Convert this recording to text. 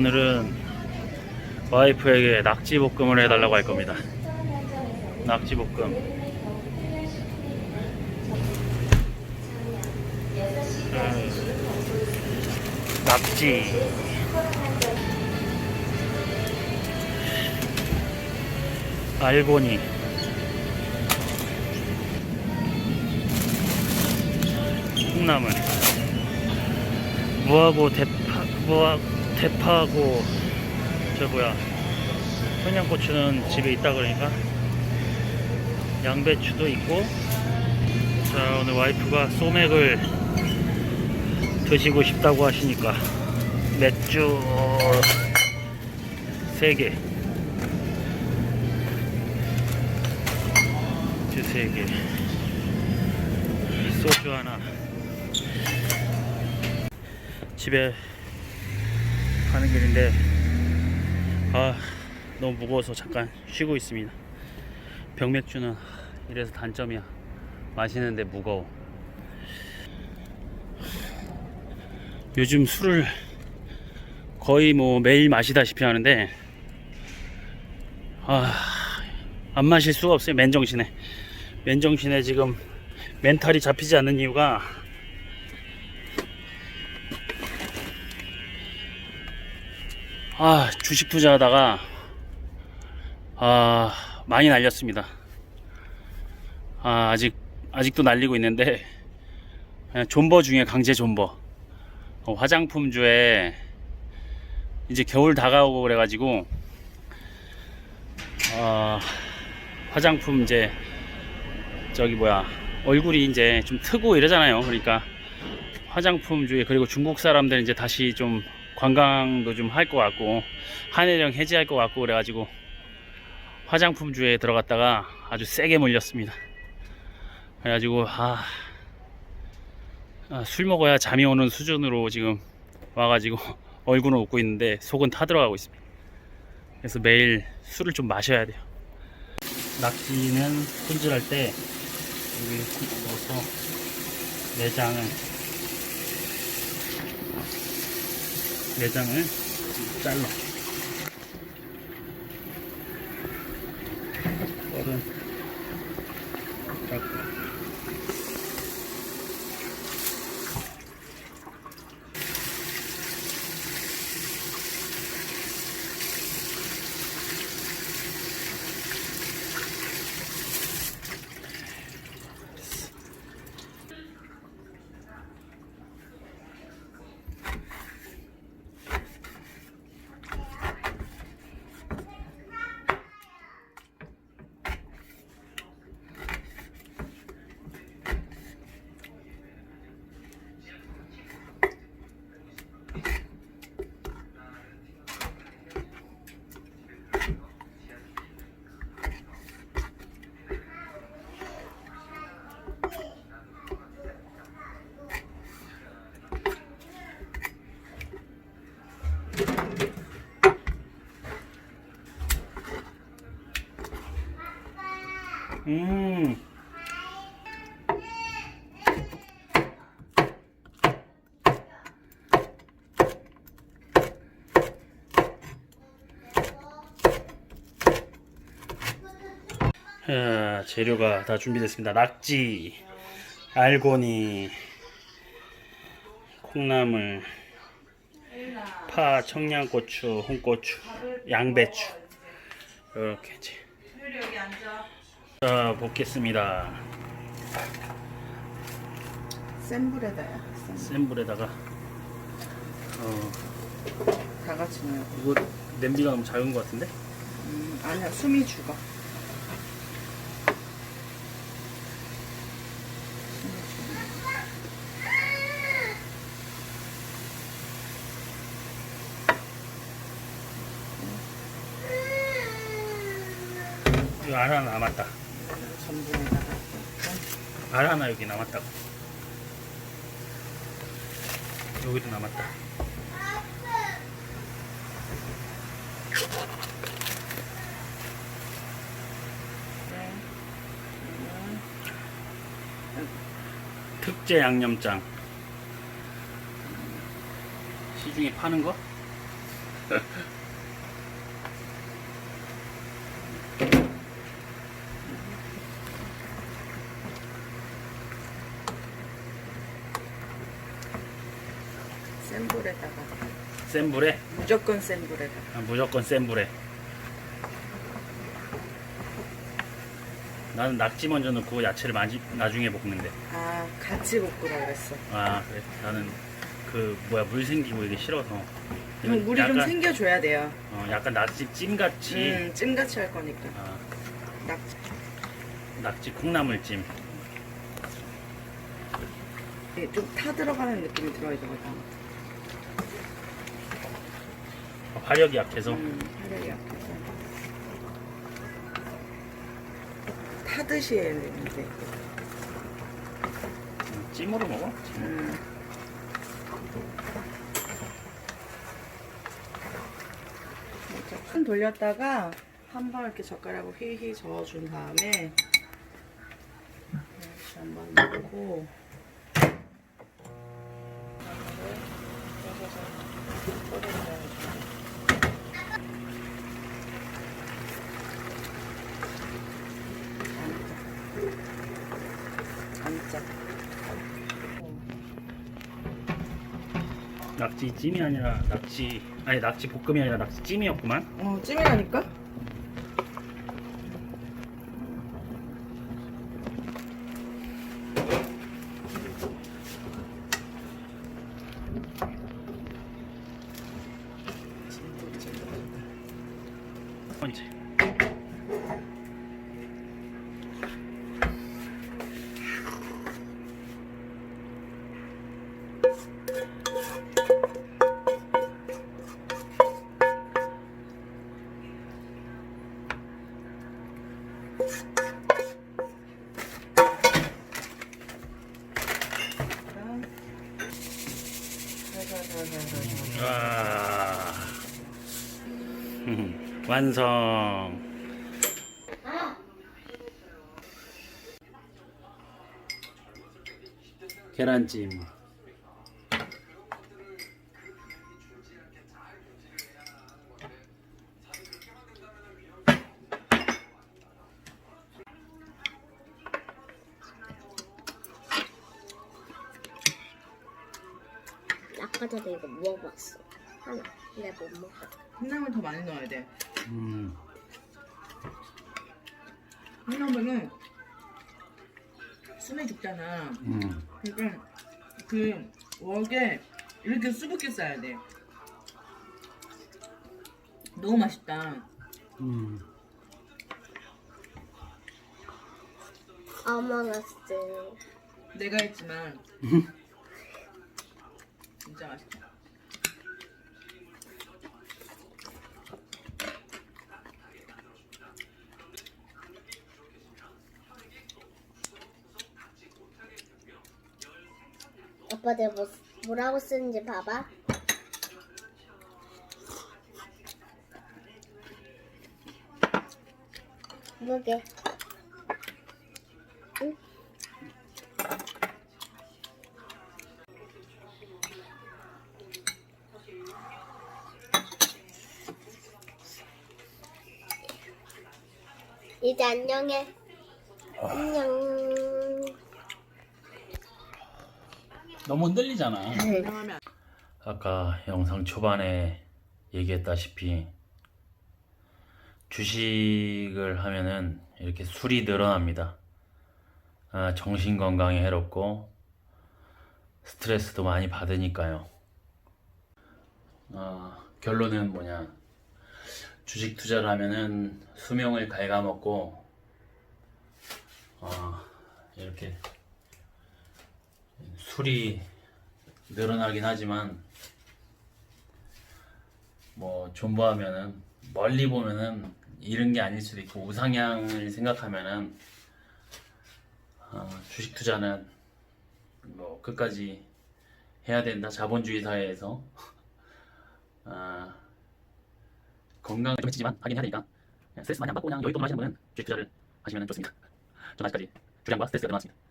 오늘은 와이프에게 낙지볶음을 해달라고 할 겁니다. 낙지볶음. 음, 낙지. 알고니. 콩나물. 무하고 대파, 무하, 대파하고 저 뭐야 청양고추는 집에 있다 그러니까 양배추도 있고 자 오늘 와이프가 소맥을 드시고 싶다고 하시니까 맥주 3개 맥주 3개 소주 하나. 집에 가는 길인데 아 너무 무거워서 잠깐 쉬고 있습니다. 병맥주는 이래서 단점이야. 마시는데 무거워. 요즘 술을 거의 뭐 매일 마시다시피 하는데 아 안 마실 수가 없어요. 맨정신에. 맨정신에 지금 멘탈이 잡히지 않는 이유가 아 주식 투자하다가 아 많이 날렸습니다. 아 아직 아직도 날리고 있는데 그냥 존버 중에 강제 존버. 어, 화장품주에 이제 겨울 다가오고 그래가지고 아 화장품 이제 저기 뭐야 얼굴이 이제 좀 트고 이러잖아요. 그러니까 화장품주에 그리고 중국 사람들 이제 다시 좀 관광도 좀 할 것 같고 한해령 해지할 것 같고 그래가지고 화장품주에 들어갔다가 아주 세게 몰렸습니다. 그래가지고 아, 아, 술 먹어야 잠이 오는 수준으로 지금 와가지고 얼굴은 웃고 있는데 속은 타들어가고 있습니다. 그래서 매일 술을 좀 마셔야 돼요. 낙지는 손질할 때 여기 넣어서 내장을 내장을 잘라. 음. 자, 재료가 다 준비됐습니다. 낙지, 알고니, 콩나물, 파, 청양고추, 홍고추, 양배추 이렇게 이제 자 볶겠습니다. 센 불에다야. 센 불에다가 어다 같이 넣어요. 이거 냄비가 너무 작은 것 같은데? 음, 아니야, 숨이 죽어. 숨이 죽어. 이거 알 하나 남았다. 전분에다가 알 하나 여기 남았다고. 여기도 남았다. 네. 특제 양념장. 시중에 파는 거? 센 불에다가 센 불에 무조건 센 불에다가 아, 무조건 센 불에. 나는 낙지 먼저 넣고 야채를 마지, 나중에 볶는데. 아 같이 볶으라 그랬어. 아 그래 나는 그 뭐야 물 생기고 이게 싫어서. 그럼 물이 좀 약간, 생겨줘야 돼요. 어, 약간 낙지 찜같이. 음, 찜같이 할 거니까. 아, 낙지. 낙지 콩나물찜. 좀 타 들어가는 느낌이 들어야 되거든. 어, 화력이 약해서. 음, 화력이 약해서. 타듯이 해야 되는데. 음, 찜으로 먹어. 찜. 음. 큰 돌렸다가 한 번 이렇게 젓가락으로 휘휘 저어준 다음에 이렇게 한번 넣고 안짜 낙지 찜이 아니라 낙지 아니 낙지 볶음이 아니라 낙지 찜이었구만. 어 찜이라니까? 첫번 와. 완성. 계란찜. 먹어봤어. 하나. 근데 못 먹어. 콩나물 더 많이 넣어야 돼. 음. 콩나물은 숨에 죽잖아. 음. 그러니까 그 웍에 이렇게 수북게 싸야 돼. 너무 맛있다. 음. 어머나스. 내가 했지만 진짜 맛있다. 오빠 내가 뭐, 뭐라고 쓰는지 봐봐. 응? 이제 안녕해. 안녕. 너무 흔들리잖아. 안녕하면 아까 영상 초반에 얘기했다시피 주식을 하면은 이렇게 술이 늘어납니다. 아, 정신 건강에 해롭고 스트레스도 많이 받으니까요. 아, 결론은 뭐냐? 주식 투자를 하면은 수명을 갉아먹고 어, 이렇게 술이 늘어나긴 하지만 뭐 존버하면은 멀리 보면은 잃은 게 아닐 수도 있고 우상향을 생각하면은 어, 주식 투자는 뭐 끝까지 해야 된다 자본주의 사회에서 아, 건강을 좀 해치지만 하긴 해야 되니까 스트레스 많이 안 받고 그냥 여유도 하시는 분은 주식 투자를 하시면 좋습니다. 전 아직까지 주량과 스트레스가 늘어났습니다.